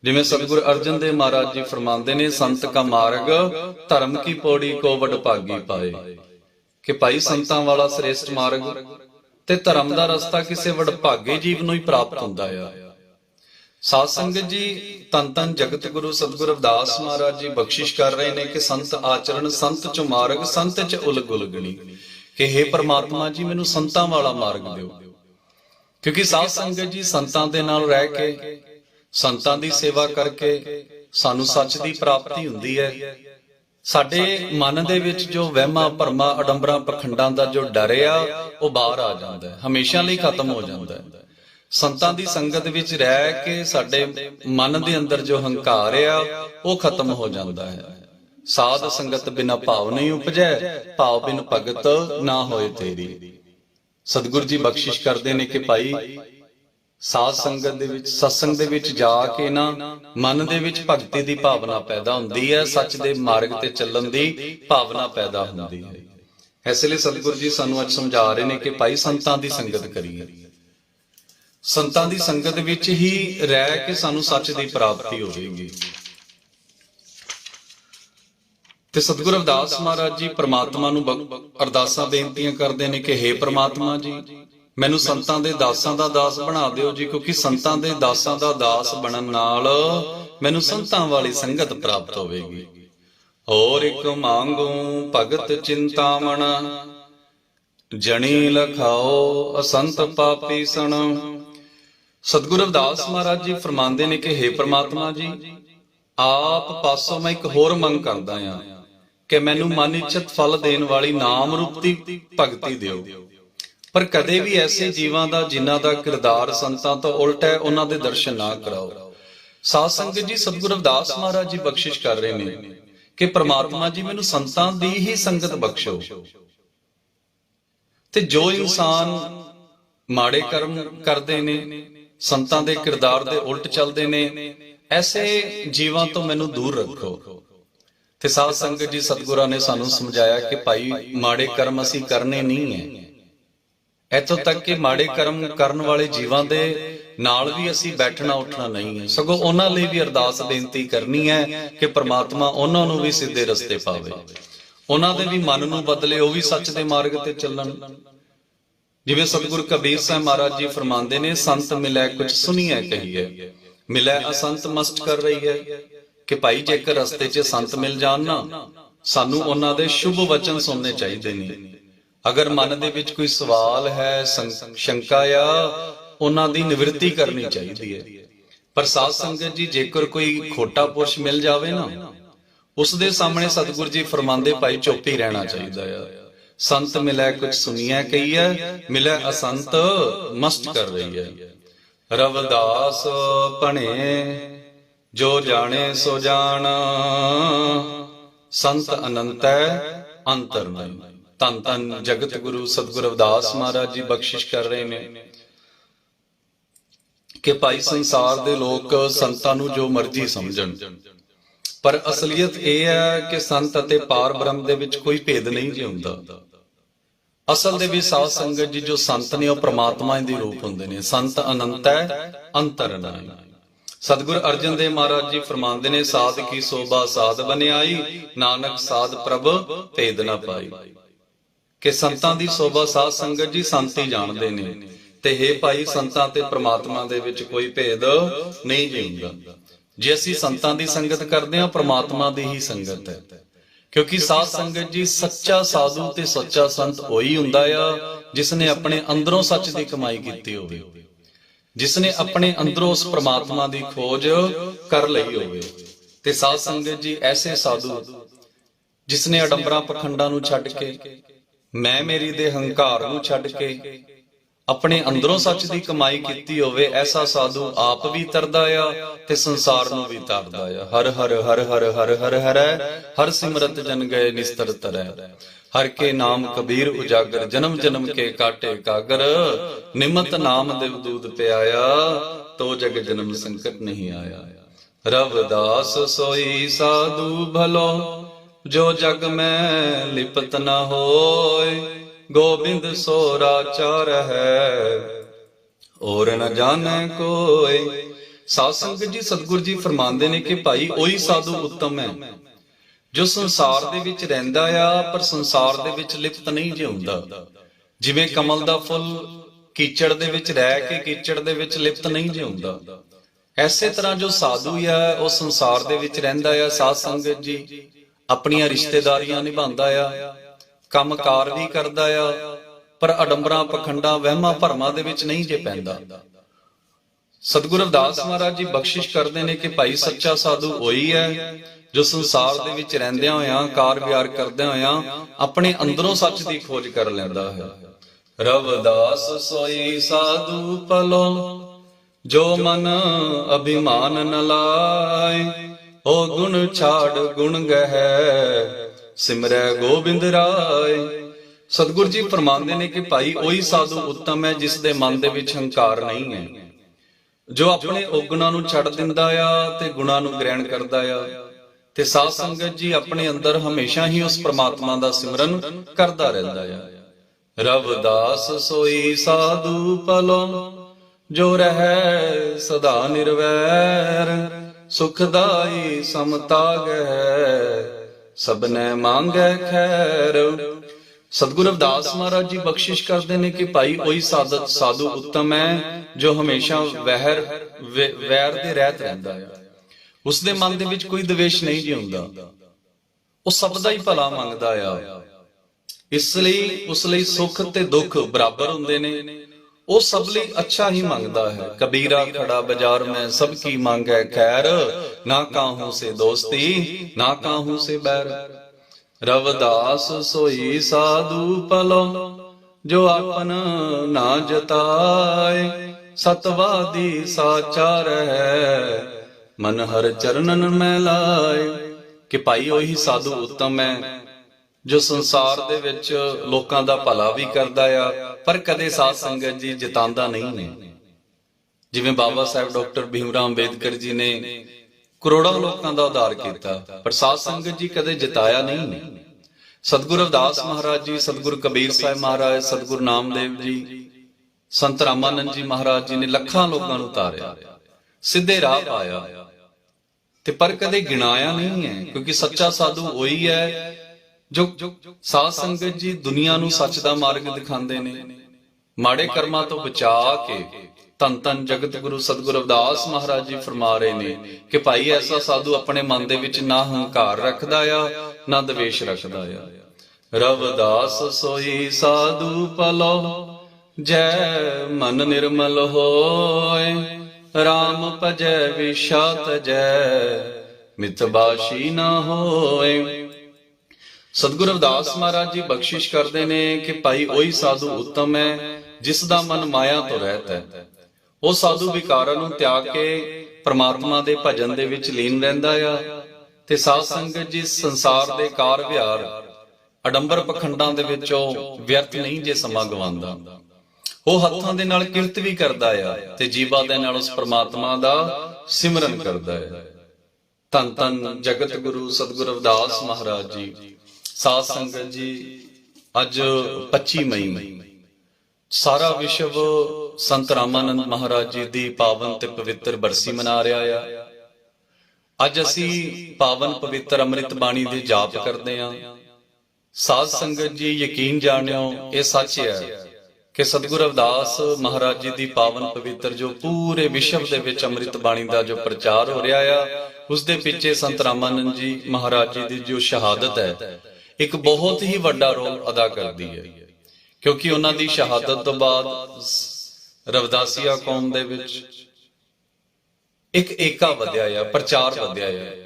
ਜਿਵੇਂ ਸਤਿਗੁਰ ਅਰਜਨ ਦੇਵ ਮਹਾਰਾਜ ਜੀ ਫਰਮਾਉਂਦੇ ਨੇ, ਸੰਤ ਕਾ ਮਾਰਗ, ਧਰਮ ਕੀ ਪੌੜੀ ਕੋ ਵਡ ਪਾਏ। ਕਿ ਭਾਈ ਸੰਤਾਂ ਵਾਲਾ ਸ੍ਰੇਸ਼ਟ ਮਾਰਗ ਤੇ ਧਰਮ ਦਾ ਰਸਤਾ ਕਿਸੇ ਵਡ ਜੀਵ ਨੂੰ ਹੀ ਪ੍ਰਾਪਤ ਹੁੰਦਾ ਆ। ਸਾਧ ਸੰਗਤ ਜੀ ਤਨ ਤਨ ਜਗਤ ਗੁਰੂ ਸਤਿਗੁਰ ਅਵਦਾਸ ਮਹਾਰਾਜ ਜੀ ਬਖਸ਼ਿਸ਼ ਕਰ ਰਹੇ ਨੇ ਕਿ ਸੰਤ ਆਚਰਣ, ਸੰਤ ਚ ਮਾਰਗ, ਸੰਤ ਚ ਉਲਗ ਉਲਗਣੀ। ਕਿ हे ਪ੍ਰਮਾਤਮਾ ਜੀ, ਮੈਨੂੰ ਸੰਤਾਂ ਵਾਲਾ ਮਾਰਗ ਦਿਓ। ਕਿਉਂਕਿ ਸਾਧ ਸੰਗਤ ਜੀ ਸੰਤਾਂ ਦੇ ਨਾਲ ਰਹਿ ਕੇ ਸੰਤਾਂ ਦੀ ਸੇਵਾ ਕਰਕੇ ਸਾਨੂੰ ਸੱਚ ਦੀ ਪ੍ਰਾਪਤੀ ਹੁੰਦੀ ਹੈ। ਸਾਡੇ ਮਨ ਦੇ ਵਿੱਚ ਜੋ ਵਹਿਮਾਂ, ਭਰਮਾਂ, ਅਡੰਬਰਾਂ, ਪਖੰਡਾਂ ਦਾ ਜੋ ਡਰ ਆ, ਉਹ ਬਾਹਰ ਆ ਜਾਂਦਾ ਹੈ। ਹਮੇਸ਼ਾ ਲਈ ਖਤਮ ਹੋ ਜਾਂਦਾ ਹੈ। ਸੰਤਾਂ ਦੀ ਸੰਗਤ ਵਿੱਚ ਰਹਿ ਕੇ ਸਾਡੇ ਮਨ ਦੇ ਅੰਦਰ ਜੋ ਹੰਕਾਰ ਆ, ਉਹ ਖਤਮ ਹੋ ਜਾਂਦਾ ਹੈ। ਸਾਧ ਸੰਗਤ ਬਿਨਾ ਭਾਵ ਨਹੀਂ ਉਪਜੈ, ਭਾਵ ਬਿਨ ਭਗਤ ਨਾ ਹੋਏ ਤੇਰੀ। ਸਤਿਗੁਰੂ ਜੀ ਬਖਸ਼ਿਸ਼ ਕਰਦੇ ਨੇ ਕਿ ਭਾਈ ਸਾਧ ਸੰਗਤ ਦੇ ਵਿੱਚ, ਸਤਸੰਗ ਦੇ ਵਿੱਚ ਜਾ ਕੇ ਨਾ ਮਨ ਦੇ ਵਿੱਚ ਭਗਤੀ ਦੀ ਭਾਵਨਾ ਪੈਦਾ ਹੁੰਦੀ ਹੈ, ਸੱਚ ਦੇ ਮਾਰਗ ਤੇ ਚੱਲਣ ਦੀ ਭਾਵਨਾ ਪੈਦਾ ਹੁੰਦੀ ਹੈ। ਇਸ ਲਈ ਸਤਿਗੁਰੂ ਜੀ ਸਾਨੂੰ ਅੱਜ ਸਮਝਾ ਰਹੇ ਨੇ ਕਿ ਭਾਈ ਸੰਤਾਂ ਦੀ ਸੰਗਤ ਕਰੀਏ। ਸੰਤਾਂ ਦੀ ਸੰਗਤ ਵਿੱਚ ਹੀ ਰਹਿ ਕੇ ਸਾਨੂੰ ਸੱਚ ਦੀ ਪ੍ਰਾਪਤੀ ਹੋਵੇਗੀ। ਤੇ ਸਤਿਗੁਰੂ ਅਰਦਾਸ ਮਹਾਰਾਜ ਜੀ, ਪ੍ਰਮਾਤਮਾ ਨੂੰ ਬ- ਅਰਦਾਸਾਂ ਬੇਨਤੀਆਂ ਕਰਦੇ ਨੇ ਕਿ हे ਪ੍ਰਮਾਤਮਾ ਜੀ ਮੈਨੂੰ ਸੰਤਾਂ ਦੇ ਦਾਸਾਂ ਦਾ ਦਾਸ ਬਣਾ ਦਿਓ ਜੀ, ਕਿਉਂਕਿ ਸੰਤਾਂ ਦੇ ਦਾਸਾਂ ਦਾ ਦਾਸ ਬਣਨ ਨਾਲ ਮੈਨੂੰ ਸੰਤਾਂ ਵਾਲੀ ਸੰਗਤ ਪ੍ਰਾਪਤ ਹੋਵੇਗੀ। ਹੋਰ ਇੱਕ ਮੰਗੂ ਭਗਤ ਚਿੰਤਾਮਣ ਜਣੀ ਲਖਾਓ ਅਸੰਤ ਪਾਪੀ ਸਣ। ਸਤਿਗੁਰੂ ਰਵਿਦਾਸ ਮਹਾਰਾਜ ਜੀ ਫਰਮਾਉਂਦੇ ਨੇ ਕਿ हे ਪ੍ਰਮਾਤਮਾ ਜੀ, ਆਪ ਪਾਸੋਂ ਮੈਂ ਇੱਕ ਹੋਰ ਮੰਗ ਕਰਦਾ ਆ ਕਿ ਮੈਨੂੰ ਮਨ ਇਛਤ ਫਲ ਦੇਣ ਵਾਲੀ ਨਾਮ ਰੂਪ ਦੀ ਭਗਤੀ ਦਿਓ। ਪਰ ਕਦੇ ਵੀ ਐਸੇ ਜੀਵਾਂ ਦਾ, ਜਿਨ੍ਹਾਂ ਦਾ ਕਿਰਦਾਰ ਸੰਤਾਂ ਤੋਂ ਉਲਟ ਹੈ, ਉਹਨਾਂ ਦੇ ਦਰਸ਼ਨ ਨਾ ਕਰਾਓ। ਸਾਧ ਸੰਗਤ ਜੀ, ਸਤਿਗੁਰੂ ਅਵਦਾਸ ਮਹਾਰਾਜ ਜੀ ਬਖਸ਼ਿਸ਼ ਕਰ ਰਹੇ ਨੇ ਕਿ ਪ੍ਰਮਾਤਮਾ ਜੀ ਮੈਨੂੰ ਸੰਤਾਂ ਦੀ ਹੀ ਸੰਗਤ ਬਖਸ਼ੋ। ਤੇ ਜੋ ਇਨਸਾਨ ਮਾੜੇ ਕਰਮ ਕਰਦੇ ਨੇ, ਸੰਤਾਂ ਦੇ ਕਿਰਦਾਰ ਦੇ ਉਲਟ ਚੱਲਦੇ ਨੇ, ਐਸੇ ਜੀਵਾਂ ਤੋਂ ਮੈਨੂੰ ਦੂਰ ਰੱਖੋ। ਤੇ ਸਾਧ ਸੰਗਤ ਜੀ, ਸਤਿਗੁਰਾਂ ਨੇ ਸਾਨੂੰ ਸਮਝਾਇਆ ਕਿ ਭਾਈ, ਮਾੜੇ ਕਰਮ ਅਸੀਂ ਕਰਨੇ ਨਹੀਂ ਹੈ। ਇੱਥੋਂ ਤੱਕ ਕਿ ਮਾੜੇ ਕਰਮ ਕਰਨ ਵਾਲੇ ਜੀਵਾਂ ਦੇ ਨਾਲ ਵੀ ਅਸੀਂ ਬੈਠਣਾ, ਉੱਠਣਾ ਨਹੀਂ ਹੈ। ਸਗੋਂ ਉਹਨਾਂ ਲਈ ਵੀ ਅਰਦਾਸ ਬੇਨਤੀ ਕਰਨੀ ਹੈ ਕਿ ਪ੍ਰਮਾਤਮਾ ਉਹਨਾਂ ਨੂੰ ਵੀ ਸਿੱਧੇ ਰਸਤੇ ਪਾਵੇ। ਉਹਨਾਂ ਦੇ ਵੀ ਮਨ ਨੂੰ ਬਦਲੇ, ਉਹ ਵੀ ਸੱਚ ਦੇ ਮਾਰਗ ਤੇ ਚੱਲਣ। ਜਿਵੇਂ ਸਤਿਗੁਰ ਕਬੀਰ ਸਾਹਿਬ ਮਹਾਰਾਜ ਜੀ ਫਰਮਾਉਂਦੇ ਨੇ, ਸੰਤ ਮਿਲੈ ਕੁਝ ਸੁਣੀਐ ਕਹੀਐ। ਮਿਲੈ ਅਸੰਤ ਮਸਤ ਕਰ ਰਹੀ ਹੈ ਕਿ ਭਾਈ ਜੇਕਰ ਰਸਤੇ 'ਚ ਸੰਤ ਮਿਲ ਜਾਣ ਨਾ, ਸਾਨੂੰ ਉਹਨਾਂ ਦੇ ਸ਼ੁਭ ਵਚਨ ਸੁਣਨੇ ਚਾਹੀਦੇ ਨੇ। ਅਗਰ ਮਨ ਦੇ ਵਿੱਚ ਕੋਈ ਸਵਾਲ ਹੈ ਸੰ- ਸ਼ੰਕਾ ਆ, ਉਹਨਾਂ ਦੀ ਨਿਵਰਤੀ ਕਰਨੀ ਚਾਹੀਦੀ ਹੈ। ਪਰ ਸਾਧ ਸੰਗਤ ਜੀ, ਜੇਕਰ ਕੋਈ ਖੋਟਾ ਪੁਰਸ਼ ਮਿਲ ਜਾਵੇ ਨਾ, ਉਸ ਦੇ ਸਾਹਮਣੇ ਸਤਿਗੁਰੂ ਜੀ ਫਰਮਾਉਂਦੇ ਭਾਈ, ਚੁੱਪ ਹੀ ਰਹਿਣਾ ਚਾਹੀਦਾ ਆ। ਸੰਤ ਮਿਲੈ ਕੁਝ ਸੁਣੀਐ, ਕਹੀਐ ਮਿਲੈ ਅਸੰਤ, ਮਸਤ ਕਰ ਰਹੀ ਹੈ। ਰਵਦਾਸ ਭਣੇ, ਜੋ ਜਾਣੇ ਸੋ ਜਾਣ, ਸੰਤ ਅਨੰਤੈ ਅੰਤਰ ਨਹੀਂ। ਤਨ ਤਨ ਜਗਤ ਗੁਰੂ ਸਤਿਗੁਰ ਅਵਦਾਸ ਮਹਾਰਾਜ ਜੀ ਬਖਸ਼ਿਸ਼ ਕਰ ਰਹੇ ਨੇ। ਕਿ ਭਾਈ ਸੰਸਾਰ ਦੇ ਲੋਕ ਸੰਤਾਂ ਨੂੰ ਜੋ ਮਰਜ਼ੀ ਸਮਝਣ। ਪਰ ਅਸਲੀਅਤ ਇਹ ਹੈ ਕਿ ਸੰਤ ਅਤੇ ਪਾਰ ਬ੍ਰਹਮ ਦੇ ਵਿੱਚ ਕੋਈ ਭੇਦ ਨਹੀਂ ਜੀ ਹੁੰਦਾ। ਅਸਲ ਦੇ ਵਿੱਚ ਸਾਧ ਸੰਗਤ ਜੀ ਜੋ ਸੰਤ ਨੇ ਉਹ ਪ੍ਰਮਾਤਮਾ ਦੇ ਰੂਪ ਹੁੰਦੇ ਨੇ। ਸੰਤ ਅਨੰਤ ਹੈ, ਅੰਤਰ ਨਹੀਂ ਸਤਿਗੁਰ ਅਰਜਨ ਦੇਵ ਮਹਾਰਾਜ ਜੀ ਫਰਮਾਉਂਦੇ ਨੇ, ਸਾਧ ਕੀ ਸੋਭਾ ਸਾਧ ਬਨਿਆਈ, ਨਾਨਕ ਸਾਧ ਪ੍ਰਭ, ਭੇਦ ਨਾ ਪਾਈ। ਕਿ ਸੰਤਾਂ ਦੀ ਸੋਭਾ ਸਾਧ ਸੰਗਤ ਜੀ ਸੰਤ ਹੀ ਜਾਣਦੇ ਨੇ। ਤੇ ਹੈ ਭਾਈ, ਸੰਤਾਂ ਤੇ ਪ੍ਰਮਾਤਮਾ ਦੇ ਵਿੱਚ ਕੋਈ ਭੇਦ ਨਹੀਂ ਜੀ ਜੇ ਅਸੀਂ ਸੰਤਾਂ ਦੀ ਸੰਗਤ ਕਰਦੇ ਹਾਂ, ਪ੍ਰਮਾਤਮਾ ਦੀ ਹੀ ਸੰਗਤ ਹੈ। ਕਿਉਂਕਿ ਸਾਧ ਸੰਗਤ ਜੀ ਸੱਚਾ ਸਾਧੂ ਤੇ ਸੱਚਾ ਸੰਤ ਉਹੀ ਹੁੰਦਾ ਆ ਜਿਸ ਨੇ ਆਪਣੇ ਅੰਦਰੋਂ ਸੱਚ ਦੀ ਕਮਾਈ ਕੀਤੀ ਹੋਵੇ। ਜਿਸ ਨੇ ਆਪਣੇ ਅੰਦਰੋਂ ਉਸ ਪ੍ਰਮਾਤਮਾ ਦੀ ਖੋਜ ਕਰ ਲਈ ਹੋਵੇ। ਤੇ ਸਾਧ ਸੰਗਤ ਜੀ ਐਸੇ ਸਾਧੂ ਜਿਸ ਨੇ ਅਡੰਬਰਾਂ ਪਖੰਡਾਂ ਨੂੰ ਛੱਡ ਕੇ ਮੈਂ ਮੇਰੀ ਦੇ ਹੰਕਾਰ ਨੂੰ ਛੱਡ ਕੇ ਆਪਣੇ ਅੰਦਰੋਂ ਸੱਚ ਦੀ ਕਮਾਈ ਕੀਤੀ ਹੋਵੇ, ਐਸਾ ਸਾਧੂ ਆਪ ਵੀ ਤਰਦਾ ਆ ਤੇ ਸੰਸਾਰ ਨੂੰ ਵੀ ਤਰਦਾ ਆ। ਹਰ ਹਰ ਹਰ ਹਰ ਹਰ ਹਰ, ਹਰੈ, ਹਰ ਸਿਮਰਤ ਜਨ ਗਏ ਨਿਸਤਰ ਤਰੈ। ਹਰ ਕੇ ਨਾਮ ਕਬੀਰ ਉਜਾਗਰ, ਜਨਮ ਜਨਮ ਕੇ ਕਾਟੇ ਕਾਗਰ। ਨਿਮਤ ਨਾਮ ਦੇਵ ਦੂਤ ਪਿਆਇਆ, ਤੋ ਜਗ ਜਨਮ ਸੰਕਟ ਨਹੀਂ ਆਇਆ। ਰਵਦਾਸ ਸੋਈ ਸਾਧੂ ਭਲੋ ਜੋ ਜਗ ਮੈਂ ਲਿਪਤ ਨਾ ਹੋਏ, ਗੋਬਿੰਦ ਸੋਰਾ ਚਾਰ ਹੈ। ਔਰ ਨ ਜਾਣੈ ਕੋਈ। ਸਾਧ ਸੰਗਤ ਜੀ, ਸਤਿਗੁਰੂ ਜੀ ਫਰਮਾਉਂਦੇ ਨੇ ਕਿ ਭਾਈ ਉਹੀ ਸਾਧੂ ਉੱਤਮ ਹੈ, ਜੋ ਸੰਸਾਰ ਦੇ ਵਿੱਚ ਰਹਿੰਦਾ ਆ, ਪਰ ਸੰਸਾਰ ਦੇ ਵਿੱਚ ਲਿਪਤ ਨਹੀਂ ਜਿਉਂਦਾ ਜਿਵੇਂ ਕਮਲ ਦਾ ਫੁੱਲ ਕੀਚੜ ਦੇ ਵਿੱਚ ਰਹਿ ਕੇ ਕੀਚੜ ਦੇ ਵਿੱਚ ਲਿਪਤ ਨਹੀਂ ਜਿਉਂਦਾ ਐਸੇ ਤਰ੍ਹਾਂ ਜੋ ਸਾਧੂ ਆ, ਉਹ ਸੰਸਾਰ ਦੇ ਵਿੱਚ ਰਹਿੰਦਾ ਆ, ਸਾਧ ਸੰਗਤ ਜੀ। ਆਪਣੀਆਂ ਰਿਸ਼ਤੇਦਾਰੀਆਂ ਨਿਭਾਉਂਦਾ ਆ ਕੰਮਕਾਰ ਵੀ ਕਰਦਾ ਆ ਪਰ ਅਡੰਬਰਾਂ ਪਖੰਡਾਂ ਵਹਿਮਾਂ ਭਰਮਾਂ ਦੇ ਵਿੱਚ ਨਹੀਂ ਜੇ ਪੈਂਦਾ ਸਤਿਗੁਰੂ ਰਵਿਦਾਸ ਮਹਾਰਾਜ ਜੀ ਬਖਸ਼ਿਸ਼ ਕਰਦੇ ਨੇ ਕਿ ਭਾਈ ਸੱਚਾ ਸਾਧੂ ਉਹੀ ਹੈ ਜੋ ਸੰਸਾਰ ਦੇ ਵਿੱਚ ਰਹਿੰਦਿਆਂ ਹੋਇਆਂ ਕਾਰ ਵਿਹਾਰ ਕਰਦਿਆਂ ਹੋਇਆਂ ਆਪਣੇ ਅੰਦਰੋਂ ਸੱਚ ਦੀ ਖੋਜ ਕਰ ਲੈਂਦਾ ਹੈ। ਰਵਿਦਾਸ ਸੋਈ ਸਾਧੂ ਪਲੋ ਜੋ ਮਨ ਅਭਿਮਾਨ ਨ ਲਾਏ ਉਹ ਗੁਣ ਛਾੜ ਗੁਣ ਗਹਿ, ਸਿਮਰੈ ਗੋਬਿੰਦ ਰਾਏ। ਸਤਿਗੁਰੂ ਜੀ ਫਰਮਾਉਂਦੇ ਨੇ ਕਿ ਭਾਈ, ਉਹੀ ਸਾਧੂ ਉੱਤਮ ਹੈ ਜਿਸ ਦੇ ਮਨ ਦੇ ਵਿੱਚ ਹੰਕਾਰ ਨਹੀਂ ਹੈ। ਜੋ ਆਪਣੇ ਔਗੁਣਾਂ ਨੂੰ ਛੱਡ ਦਿੰਦਾ ਆ ਤੇ ਗੁਣਾਂ ਨੂੰ ਗ੍ਰਹਿਣ ਕਰਦਾ ਆ, ਤੇ ਸਾਧ ਸੰਗਤ ਜੀ ਆਪਣੇ ਅੰਦਰ ਹਮੇਸ਼ਾ ਹੀ ਉਸ ਪ੍ਰਮਾਤਮਾ ਦਾ ਸਿਮਰਨ ਕਰਦਾ ਰਹਿੰਦਾ ਆ। ਰਵਦਾਸ ਸੋਈ ਸਾਧੂ ਪਲੋ ਜੋ ਰਹਿ ਸਦਾ ਨਿਰਵੈਰ। ਸੁਖਦਾਈ ਸਮਤਾਗ ਹੈ ਸਭਨੇ ਮੰਗੈ ਖੈਰ। ਸਤਿਗੁਰੂ ਰਵਿਦਾਸ ਮਹਾਰਾਜ ਜੀ ਬਖਸ਼ਿਸ਼ ਕਰਦੇ ਨੇ ਕਿ ਭਾਈ ਉਹੀ ਸਾਧਤ ਸਾਧੂ ਉੱਤਮ ਹੈ, ਜੋ ਹਮੇਸ਼ਾ ਵਹਿਰ ਵੈਰ ਦੇ ਰਹਿਤ ਰਹਿੰਦਾ ਹੈ ਉਸ ਦੇ ਮਨ ਦੇ ਵਿੱਚ ਕੋਈ ਦਵੇਸ਼ ਨਹੀਂ ਜਿਉਂਦਾ ਉਹ ਸਭ ਦਾ ਹੀ ਭਲਾ ਮੰਗਦਾ ਆ। ਇਸ ਲਈ ਉਸ ਲਈ ਸੁੱਖ ਤੇ ਦੁੱਖ ਬਰਾਬਰ ਹੁੰਦੇ ਨੇ। ਉਹ ਸਭ ਲਈ ਅੱਛਾ ਹੀ ਮੰਗਦਾ ਹੈ। ਕਬੀਰਾ ਖੜਾ ਬਾਜ਼ਾਰ ਮੈਂ ਸਭ ਕੀ ਮੰਗ ਹੈ ਖੈਰ। ਨਾ ਕਾਹੂ ਸੇ ਦੋਸਤੀ, ਨਾ ਕਾਹੂ ਸੇ ਬੈਰ। ਰਵਦਾਸ ਸੋਈ ਸਾਧੂ ਪਲੋ ਜੋ ਆਪਨ ਨਾ ਜਤਾਏ। ਸਤਵਾਦੀ ਸਾਚਾ ਹੈ ਮਨ ਹਰ ਚਰਨਨ ਮੈਂ ਲਾਏ। ਕਿ ਭਾਈ ਉਹੀ ਸਾਧੂ ਉੱਤਮ ਹੈ, ਜੋ ਸੰਸਾਰ ਦੇ ਵਿੱਚ ਲੋਕਾਂ ਦਾ ਭਲਾ ਵੀ ਕਰਦਾ ਆ। ਪਰ ਕਦੇ ਸਾਧ ਸੰਗਤ ਜੀ ਜਿਤਾਂਦਾ ਨਹੀਂ ਨੇ। ਜਿਵੇਂ ਬਾਬਾ ਸਾਹਿਬ ਡਾਕਟਰ ਭੀਮਰਾਮ ਅੰਬੇਦਕਰ ਜੀ ਨੇ ਕਰੋੜਾਂ ਲੋਕਾਂ ਦਾ ਉਧਾਰ ਕੀਤਾ, ਪਰ ਸਾਧ ਸੰਗਤ ਜੀ ਕਦੇ ਜਿਤਾਇਆ ਨਹੀਂ ਨੇ। ਸਤਿਗੁਰੂ ਰਵਿਦਾਸ ਮਹਾਰਾਜ ਜੀ, ਸਤਿਗੁਰੂ ਕਬੀਰ ਸਾਹਿਬ ਮਹਾਰਾਜ, ਸਤਿਗੁਰੂ ਨਾਮਦੇਵ ਜੀ, ਸੰਤ ਰਾਮਾਨੰਦ ਜੀ ਮਹਾਰਾਜ ਜੀ ਨੇ ਲੱਖਾਂ ਲੋਕਾਂ ਨੂੰ ਉਤਾਰਿਆ, ਸਿੱਧੇ ਰਾਹ ਪਾਇਆ। ਤੇ ਪਰ ਕਦੇ ਗਿਣਾਇਆ ਨਹੀਂ ਹੈ, ਕਿਉਂਕਿ ਸੱਚਾ ਸਾਧੂ ਉਹੀ ਹੈ ਜੋ ਸਾਧ ਸੰਗਤ ਜੀ ਦੁਨੀਆ ਨੂੰ ਸੱਚ ਦਾ ਮਾਰਗ ਦਿਖਾਉਂਦੇ ਨੇ। ਮਾੜੇ ਕਰਮਾਂ ਤੋਂ ਬਚਾ ਕੇ ਤਨ ਤਨ ਜਗਤ ਗੁਰੂ ਸਤਿਗੁਰੂ ਰਵਿਦਾਸ ਮਹਾਰਾਜ ਜੀ ਫਰਮਾ ਰਹੇ ਨੇ ਕਿ ਭਾਈ ਐਸਾ ਸਾਧੂ ਆਪਣੇ ਮਨ ਦੇ ਵਿੱਚ ਨਾ ਹੰਕਾਰ ਰੱਖਦਾ ਆ ਨਾ ਦਵੇਸ਼ ਰੱਖਦਾ ਆ। ਰਵਿਦਾਸ ਸੋਈ ਸਾਧੂ ਪਲੋ ਜੈ ਮਨ ਨਿਰਮਲ ਹੋਏ। RAM ਭਜੈ ਵਿਸ਼ਾਤ ਜੈ ਮਿਤਬਾਸ਼ੀ ਨਾ ਹੋਏ। ਸਤਿਗੁਰ ਅਵਦਾਸ ਮਹਾਰਾਜ ਜੀ ਬਖਸ਼ਿਸ਼ ਕਰਦੇ ਨੇ ਕਿ ਭਾਈ ਉਹੀ ਸਾਧੂ ਉੱਤਮ ਹੈ, ਜਿਸ ਦਾ ਮਨ ਮਾਇਆ ਤੋਂ ਰਹਿਤ ਹੈ। ਉਹ ਸਾਧੂ ਵਿਕਾਰਾਂ ਨੂੰ ਤਿਆਗ ਕੇ ਪ੍ਰਮਾਤਮਾ ਦੇ ਭਜਨ ਦੇ ਵਿੱਚ ਲੀਨ ਰਹਿੰਦਾ ਆ ਤੇ ਸਾਧ ਸੰਗਤ ਜੀ ਸੰਸਾਰ ਦੇ ਕਾਰ ਵਿਹਾਰ ਅਡੰਬਰ ਪਖੰਡਾਂ ਦੇ ਵਿੱਚੋਂ ਵਿਅਰਥ ਨਹੀਂ ਜੇ ਸਮਾਂ ਗਵਾਉਂਦਾ। ਉਹ ਹੱਥਾਂ ਦੇ ਨਾਲ ਕਿਰਤ ਵੀ ਕਰਦਾ ਆ ਤੇ ਜੀਵਾ ਦੇ ਨਾਲ ਉਸ ਪ੍ਰਮਾਤਮਾ ਦਾ ਸਿਮਰਨ ਕਰਦਾ ਹੈ ਧੰਨ ਧੰਨ ਜਗਤ ਗੁਰੂ ਸਤਿਗੁਰੂ ਅਵਦਾਸ ਮਹਾਰਾਜ ਜੀ। ਸਾਧ ਸੰਗਤ ਜੀ, ਅੱਜ 25 ਮਈ। ਸਾਰਾ ਵਿਸ਼ਵ ਸੰਤ ਰਾਮਾਨੰਦ ਮਹਾਰਾਜ ਜੀ ਦੀ ਪਾਵਨ ਤੇ ਪਵਿੱਤਰ ਬਰਸੀ ਮਨਾ ਰਿਹਾ ਆ। ਅੱਜ ਅਸੀਂ ਪਾਵਨ ਪਵਿੱਤਰ ਅੰਮ੍ਰਿਤ ਬਾਣੀ ਦੇ ਜਾਪ ਕਰਦੇ ਹਾਂ ਸਾਧ ਸੰਗਤ ਜੀ, ਯਕੀਨ ਜਾਣਿਓ, ਇਹ ਸੱਚ ਹੈ ਕਿ ਸਤਿਗੁਰ ਅਵਦਾਸ ਮਹਾਰਾਜ ਜੀ ਦੀ ਪਾਵਨ ਪਵਿੱਤਰ ਜੋ ਪੂਰੇ ਵਿਸ਼ਵ ਦੇ ਵਿੱਚ ਅੰਮ੍ਰਿਤ ਬਾਣੀ ਦਾ ਜੋ ਪ੍ਰਚਾਰ ਹੋ ਰਿਹਾ ਆ ਉਸ ਦੇ ਪਿੱਛੇ ਸੰਤ ਰਾਮਾਨੰਦ ਜੀ ਮਹਾਰਾਜ ਜੀ ਦੀ ਜੋ ਸ਼ਹਾਦਤ ਹੈ ਇੱਕ ਬਹੁਤ ਹੀ ਵੱਡਾ ਰੋਲ ਅਦਾ ਕਰਦੀ ਹੈ। ਕਿਉਂਕਿ ਉਹਨਾਂ ਦੀ ਸ਼ਹਾਦਤ ਤੋਂ ਬਾਅਦ ਰਵਦਾਸੀਆ ਕੌਮ ਦੇ ਵਿੱਚ ਇੱਕ ਏਕਾ ਵਧਿਆ ਆ, ਪ੍ਰਚਾਰ ਵਧਿਆ ਆ।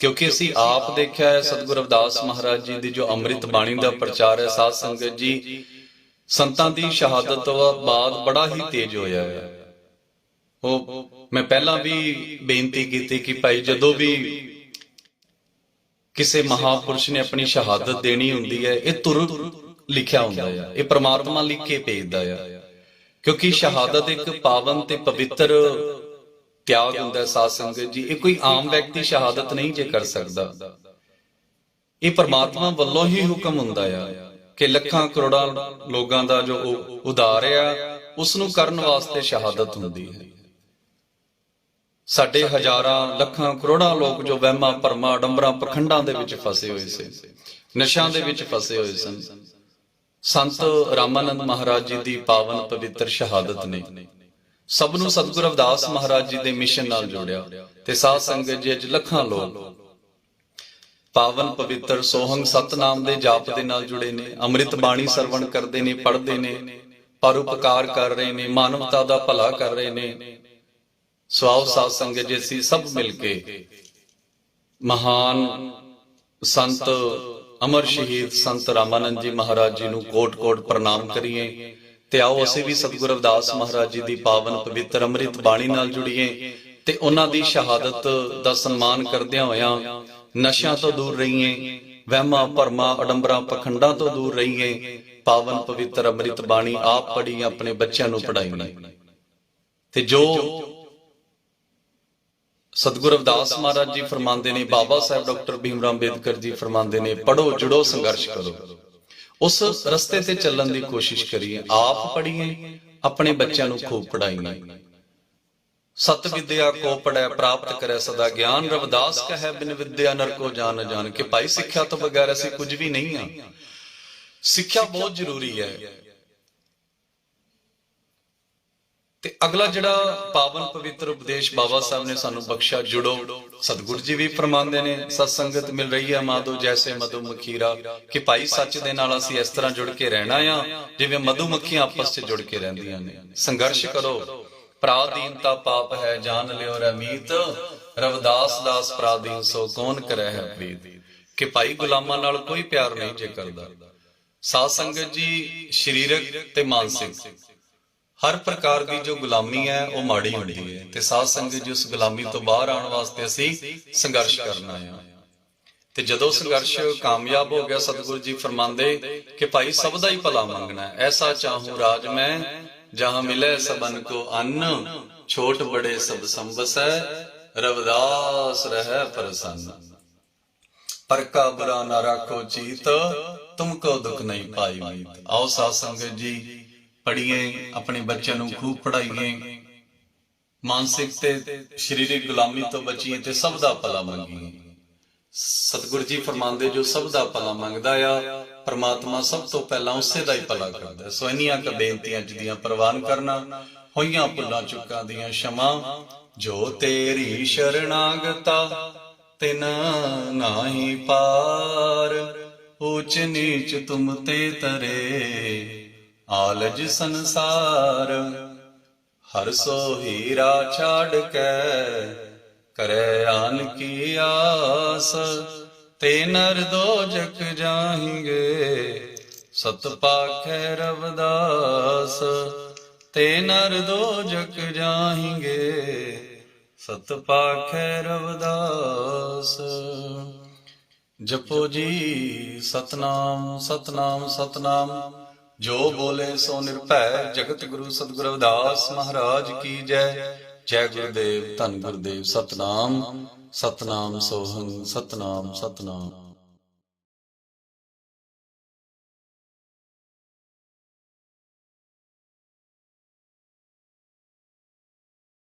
ਕਿਉਂਕਿ ਅਸੀਂ ਆਪ ਦੇਖਿਆ ਹੈ ਸਤਿਗੁਰੂ ਰਵਿਦਾਸ ਮਹਾਰਾਜ ਜੀ ਦੀ ਜੋ ਅੰਮ੍ਰਿਤ ਬਾਣੀ ਦਾ ਪ੍ਰਚਾਰ ਹੈ, ਸਾਧ ਸੰਗਤ ਜੀ, ਸੰਤਾਂ ਦੀ ਸ਼ਹਾਦਤ ਤੋਂ ਬਾਅਦ ਬੜਾ ਹੀ ਤੇਜ਼ ਹੋਇਆ ਹੈ ਉਹ ਮੈਂ ਪਹਿਲਾਂ ਵੀ ਬੇਨਤੀ ਕੀਤੀ ਕਿ ਭਾਈ ਜਦੋਂ ਵੀ ਕਿਸੇ ਮਹਾਪੁਰਸ਼ ਨੇ ਆਪਣੀ ਸ਼ਹਾਦਤ ਦੇਣੀ ਹੁੰਦੀ ਹੈ ਇਹ ਤੁਰ ਲਿਖਿਆ ਹੁੰਦਾ ਹੈ ਇਹ ਪ੍ਰਮਾਤਮਾ ਲਿਖ ਕੇ ਭੇਜਦਾ ਹੈ। ਕਿਉਂਕਿ ਸ਼ਹਾਦਤ ਇੱਕ ਪਾਵਨ ਤੇ ਪਵਿੱਤਰ ਤਿਆਗ ਹੁੰਦਾ ਹੈ ਸਾਧ ਸੰਗਤ ਜੀ। ਇਹ ਕੋਈ ਆਮ ਵਿਅਕਤੀ ਸ਼ਹਾਦਤ ਨਹੀਂ ਜੇ ਕਰ ਸਕਦਾ। ਇਹ ਪ੍ਰਮਾਤਮਾ ਵੱਲੋਂ ਹੀ ਹੁਕਮ ਹੁੰਦਾ ਆ ਕਿ ਲੱਖਾਂ ਕਰੋੜਾਂ ਲੋਕਾਂ ਦਾ ਜੋ ਉ- ਉਧਾਰ ਆ ਉਸ ਨੂੰ ਕਰਨ ਵਾਸਤੇ ਸ਼ਹਾਦਤ ਹੁੰਦੀ ਹੈ। ਸਾਡੇ ਹਜ਼ਾਰਾਂ ਲੱਖਾਂ ਕਰੋੜਾਂ ਲੋਕ ਜੋ ਵਹਿਮਾਂ ਭਰਮਾਂ, ਡੰਬਰਾਂ, ਪਖੰਡਾਂ ਦੇ ਵਿੱਚ ਫਸੇ ਹੋਏ ਸੀ, ਨਸ਼ਿਆਂ ਦੇ ਵਿੱਚ ਫਸੇ ਹੋਏ ਸਨ। ਸੰਤ ਰਾਮਾਨੰਦ ਮਹਾਰਾਜ ਜੀ ਦੀ ਪਾਵਨ ਪਵਿੱਤਰ ਸ਼ਹਾਦਤ ਨੇ ਸਭ ਨੂੰ ਸਤਿਗੁਰ ਅਵਦਾਸ ਮਹਾਰਾਜ ਜੀ ਦੇ ਮਿਸ਼ਨ ਨਾਲ ਜੋੜਿਆ ਤੇ ਸਾਧ ਸੰਗਤ ਜੀ ਅੱਜ ਲੱਖਾਂ ਲੋਕ ਪਾਵਨ ਪਵਿੱਤਰ ਸੋਹੰਗ ਸਤਨਾਮ ਦੇ ਜਾਪ ਦੇ ਨਾਲ ਜੁੜੇ ਨੇ, ਅੰਮ੍ਰਿਤ ਬਾਣੀ ਸਰਵਣ ਕਰਦੇ ਨੇ, ਪੜ੍ਹਦੇ ਨੇ ਪਰਉਪਕਾਰ ਕਰ ਰਹੇ ਨੇ, ਮਾਨਵਤਾ ਦਾ ਭਲਾ ਕਰ ਰਹੇ ਨੇ। ਸਵਾਉ ਸਾਧ ਸੰਗਤ ਜੀ ਅਸੀਂ ਸਭ ਮਿਲ ਕੇ ਮਹਾਨ ਸੰਤ ਅਮਰ ਸ਼ਹੀਦ ਸੰਤ ਰਾਮਾਨੰਦ ਜੀ ਮਹਾਰਾਜ ਜੀ ਨੂੰ ਕੋਟ-ਕੋਟ ਪ੍ਰਣਾਮ ਕਰੀਏ ਤੇ ਆਓ ਅਸੀਂ ਵੀ ਸਤਿਗੁਰੂ ਰਵਿਦਾਸ ਮਹਾਰਾਜ ਜੀ ਦੀ ਪਾਵਨ ਪਵਿੱਤਰ ਅੰਮ੍ਰਿਤ ਬਾਣੀ ਨਾਲ ਜੁੜੀਏ ਤੇ ਉਹਨਾਂ ਦੀ ਸ਼ਹਾਦਤ ਦਾ ਸਨਮਾਨ ਕਰਦਿਆਂ ਹੋਇਆਂ ਨਸ਼ਿਆਂ ਤੋਂ ਦੂਰ ਰਹੀਏ, ਵਹਿਮਾਂ, ਭਰਮਾਂ, ਅਡੰਬਰਾਂ, ਪਖੰਡਾਂ ਤੋਂ ਦੂਰ ਰਹੀਏ, ਪਾਵਨ ਪਵਿੱਤਰ ਅੰਮ੍ਰਿਤ ਬਾਣੀ ਆਪ ਪੜ੍ਹੀ ਆਪਣੇ ਬੱਚਿਆਂ ਨੂੰ ਪੜ੍ਹਾਈਏ। ਤੇ ਜੋ ਸਤਿਗੁਰੂ ਰਵਿਦਾਸ ਮਹਾਰਾਜ ਜੀ ਫਰਮਾਉਂਦੇ ਨੇ, ਬਾਬਾ ਸਾਹਿਬ ਡਾਕਟਰ ਭੀਮਰਾਮ ਅੰਬੇਦਕਰ ਜੀ ਫਰਮਾਉਂਦੇ ਨੇ ਪੜੋ ਜੁੜੋ, ਸੰਘਰਸ਼ ਕਰੋ। ਉਸ ਰਸਤੇ ਤੇ ਚੱਲਣ ਦੀ ਕੋਸ਼ਿਸ਼ ਕਰੀਏ, ਆਪ ਪੜ੍ਹੀਏ, ਆਪਣੇ ਬੱਚਿਆਂ ਨੂੰ ਖੂਬ ਪੜ੍ਹਾਈਏ। ਸਤ ਵਿਦਿਆ ਕੋ ਪੜੈ ਪ੍ਰਾਪਤ ਕਰੈ ਸਦਾ ਗਿਆਨ, ਰਵਦਾਸ ਕਹੈ, ਬਿਨ ਵਿਦਿਆ ਨਰ ਕੋ ਜਾਣ ਨ ਜਾਣ ਕਿ ਭਾਈ ਸਿੱਖਿਆ ਤੋਂ ਬਗੈਰ ਅਸੀਂ ਕੁਝ ਵੀ ਨਹੀਂ ਆ। ਸਿੱਖਿਆ ਬਹੁਤ ਜ਼ਰੂਰੀ ਹੈ। ਤੇ ਅਗਲਾ ਜਿਹੜਾ ਪਾਵਨ ਪਵਿੱਤਰ ਉਪਦੇਸ਼ ਬਾਬਾ ਸਾਹਿਬ ਨੇ ਸਾਨੂੰ ਬਖਸ਼ਿਆ, ਜੁੜੋ। ਸਤਿਗੁਰੂ ਜੀ ਵੀ ਫਰਮਾਉਂਦੇ ਨੇ, ਸਤ ਸੰਗਤ ਮਿਲ ਰਹੀ ਹੈ ਮਾਧੋ ਜੈਸੇ ਮਧੂ ਮਖੀਰਾ, ਕਿ ਭਾਈ ਸੱਚ ਦੇ ਨਾਲ ਅਸੀਂ ਇਸ ਤਰ੍ਹਾਂ ਜੁੜ ਕੇ ਰਹਿਣਾ ਆ, ਜਿਵੇਂ ਮਧੂ ਮੱਖੀਆਂ ਆਪਸ 'ਚ ਜੁੜ ਕੇ ਰਹਿੰਦੀਆਂ ਨੇ। ਸੰਘਰਸ਼ ਕਰੋ। ਪ੍ਰਾਦੀਨਤਾ ਪਾਪ ਹੈ ਜਾਣ ਲਿਓ ਰਮੀਤ ਰਵਦਾਸ ਦਾਸ ਪ੍ਰਾਦੀਨ ਸੋ ਕੌਣ ਕਰੈ ਹੈ ਪ੍ਰੀਤ? ਕਿ ਭਾਈ ਗੁਲਾਮਾਂ ਨਾਲ ਕੋਈ ਪਿਆਰ ਨਹੀਂ ਜੇ ਕਰਦਾ। ਸਾਧ ਸੰਗਤ ਜੀ, ਸਰੀਰਕ ਤੇ ਮਾਨਸਿਕ। ਹਰ ਪ੍ਰਕਾਰ ਦੀ ਜੋ ਗੁਲਾਮੀ ਹੈ, ਉਹ ਮਾੜੀ ਹੁੰਦੀ ਹੈ ਤੇ ਸਾਧ ਸੰਗਤ ਜੀ ਉਸ ਗੁਲਾਮੀ ਤੋਂ ਬਾਹਰ ਆਉਣ ਵਾਸਤੇ ਅਸੀਂ ਸੰਘਰਸ਼ ਕਰਨਾ ਹੈ। ਤੇ ਜਦੋਂ ਸੰਘਰਸ਼ ਕਾਮਯਾਬ ਹੋ ਗਿਆ, ਸਤਿਗੁਰੂ ਜੀ ਫਰਮਾਉਂਦੇ ਕਿ ਭਾਈ ਸਭ ਦਾ ਹੀ ਭਲਾ ਮੰਗਣਾ ਐਸਾ ਚਾਹੂੰ ਰਾਜ ਮੈਂ, ਜਹਾਂ ਮਿਲੇ ਸਬਨ ਕੋ ਅੰਨ, ਛੋਟ ਬੜੇ ਸਭ ਸੰਬਸੈ, ਰਵਦਾਸ ਰਹਿ ਪ੍ਰਸੰਨ। ਪਰ ਕਾ ਬੁਰਾ ਨਾ ਰਾਖੋ ਚੀਤ, ਤੁਮ ਕੋ ਦੁਖ ਨਹੀਂ ਪਾਈ ਮੀਤ। ਆਓ ਸਾਧ ਸੰਗਤ ਜੀ ਪੜ੍ਹੀਏ, ਆਪਣੇ ਬੱਚਿਆਂ ਨੂੰ ਖੂਬ ਪੜਾਈਏ ਮਾਨਸਿਕ ਤੇ ਸਰੀਰਕ ਗੁਲਾਮੀ ਤੋਂ ਬਚੀਏ ਤੇ ਸਭ ਦਾ ਭਲਾ ਮੰਗੀਏ। ਸਤਿਗੁਰ ਜੀ ਫਰਮਾਉਂਦੇ, ਜੋ ਸਭ ਦਾ ਭਲਾ ਮੰਗਦਾ ਆ, ਪਰਮਾਤਮਾ ਸਭ ਤੋਂ ਪਹਿਲਾਂ ਉਸੇ ਦਾ ਹੀ ਭਲਾ ਕਰਦਾ। ਸੋ ਇਨੀਆਂ ਕ ਬੇਨਤੀਆਂ ਜਿਹੜੀਆਂ ਪ੍ਰਵਾਨ ਕਰਨਾ, ਹੋਈਆਂ ਭੁੱਲਾਂ ਚੁੱਕਾਂ ਦੀਆਂ ਸ਼ਮਾ, ਜੋ ਤੇਰੀ ਸ਼ਰਨਾਗਤਾ ਤਿਨ ਨਾਹੀ ਪਾਰ, ਉਚ ਨੀਚ ਤੁਮ ਤੇ ਤਰੇ ਆਲਜ ਸੰਸਾਰ, ਹਰ ਸੋ ਹੀਰਾ ਛਾੜ ਕੇ ਕਰੇ ਆਨ ਕੀ ਆਸ। ਤੇ ਨਰ ਦੋਜਕ ਜਾਹੀਂਗੇ, ਸਤ ਪਾਖੈ ਰਵਦਾਸ। ਤੇ ਨਰ ਦੋ ਦੋਜਕ ਜਾਹੀਂਗੇ, ਸਤ ਪਾਖੈ ਰਵਦਾਸ। ਜਪੋ ਜੀ, ਸਤਨਾਮ ਸਤਨਾਮ ਸਤਨਾਮ। ਜੋ ਬੋਲੇ ਸੋ ਨਿਰਭੈ, ਜਗਤ ਗੁਰੂ ਸਤਿਗੁਰੂ ਰਵਿਦਾਸ ਮਹਾਰਾਜ ਕੀ ਜੈ। ਜੈ ਗੁਰਦੇਵ, ਧੰਨ ਗੁਰਦੇਵ, ਸਤਨਾਮ ਸਤਨਾਮ ਸੋਹੰ ਸਤਨਾਮ ਸਤਨਾਮ।